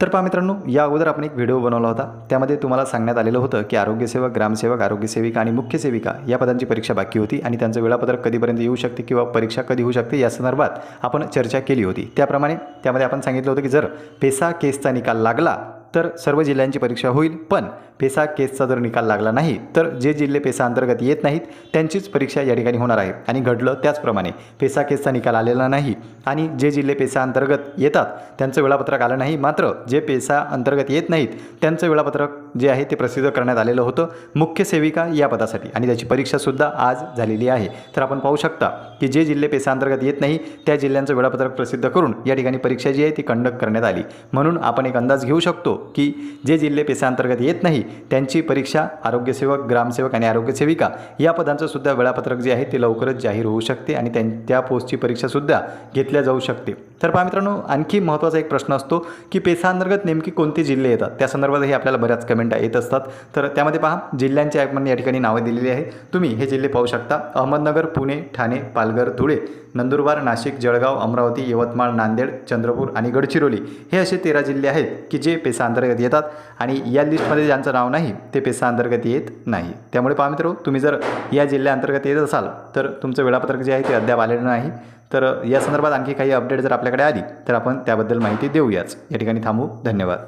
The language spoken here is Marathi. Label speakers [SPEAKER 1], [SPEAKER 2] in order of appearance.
[SPEAKER 1] तर पहा मित्रांनो या अगोदर आपण एक व्हिडिओ बनवला होता. त्यामध्ये तुम्हाला सांगण्यात आलेलं होतं की आरोग्यसेवक ग्रामसेवक आरोग्यसेविका आणि मुख्य सेविका या पदांची परीक्षा बाकी होती आणि त्यांचं वेळापत्रक कधीपर्यंत येऊ शकते किंवा परीक्षा कधी होऊ शकते या संदर्भात आपण चर्चा केली होती. त्याप्रमाणे त्यामध्ये आपण सांगितलं होतं की जर पेसा केसचा निकाल लागला तर सर्व जिल्ह्यांची परीक्षा होईल. पण पेसा केसचा जर निकाल लागला नाही तर जे जिल्हे पेसा अंतर्गत येत नाहीत त्यांचीच परीक्षा या ठिकाणी होणार आहे. आणि घडलं त्याचप्रमाणे पेसा केसचा निकाल आलेला नाही आणि जे जिल्हे पेसा अंतर्गत येतात त्यांचं वेळापत्रक आलं नाही मात्र जे पेसा अंतर्गत येत नाहीत त्यांचं वेळापत्रक जे आहे ते प्रसिद्ध करण्यात आलेलं होतं. मुख्य सेविका या पदासाठी आणि त्याची परीक्षासुद्धा आज झालेली आहे. तर आपण पाहू शकता की जे जिल्हे पेसा अंतर्गत येत नाही त्या जिल्ह्यांचं वेळापत्रक प्रसिद्ध करून या ठिकाणी परीक्षा जी आहे ती कंडक्ट करण्यात आली. म्हणून आपण एक अंदाज घेऊ शकतो की जे जिल्हे पेसा अंतर्गत येत नाही त्यांची परीक्षा आरोग्यसेवक ग्रामसेवक आणि आरोग्यसेविका या पदांचं सुद्धा वेळापत्रक जे आहे ते लवकरच जाहीर होऊ शकते आणि त्यां त्या पोस्टची परीक्षासुद्धा घेतल्या जाऊ शकते. तर पहा मित्रांनो आणखी महत्त्वाचा एक प्रश्न असतो की पेसाअंतर्गत नेमकी कोणते जिल्हे येतात? त्या संदर्भातही आपल्याला बऱ्याच कमेंट येत असतात. तर त्यामध्ये पहा जिल्ह्यांच्या आपण या ठिकाणी नावं दिलेली आहे तुम्ही हे जिल्हे पाहू शकता. अहमदनगर पुणे ठाणे पालघर धुळे नंदुरबार नाशिक जळगाव अमरावती यवतमाळ नांदेड चंद्रपूर आणि गडचिरोली हे असे तेरा जिल्हे आहेत की जे पेसाअंतर्गत येतात. आणि या लिस्टमध्ये ज्यांचा नाव नाही ते पेसा अंतर्गत येत नाही. त्यामुळे पहा मित्र तुम्ही जर या जिल्ह्याअंतर्गत येत असाल तर तुमचं वेळापत्रक जे आहे ते अद्याप आलेलं नाही. तर या संदर्भात आणखी काही अपडेट जर आपल्याकडे आली तर आपण त्याबद्दल माहिती देऊयाच. या ठिकाणी थांबू. धन्यवाद.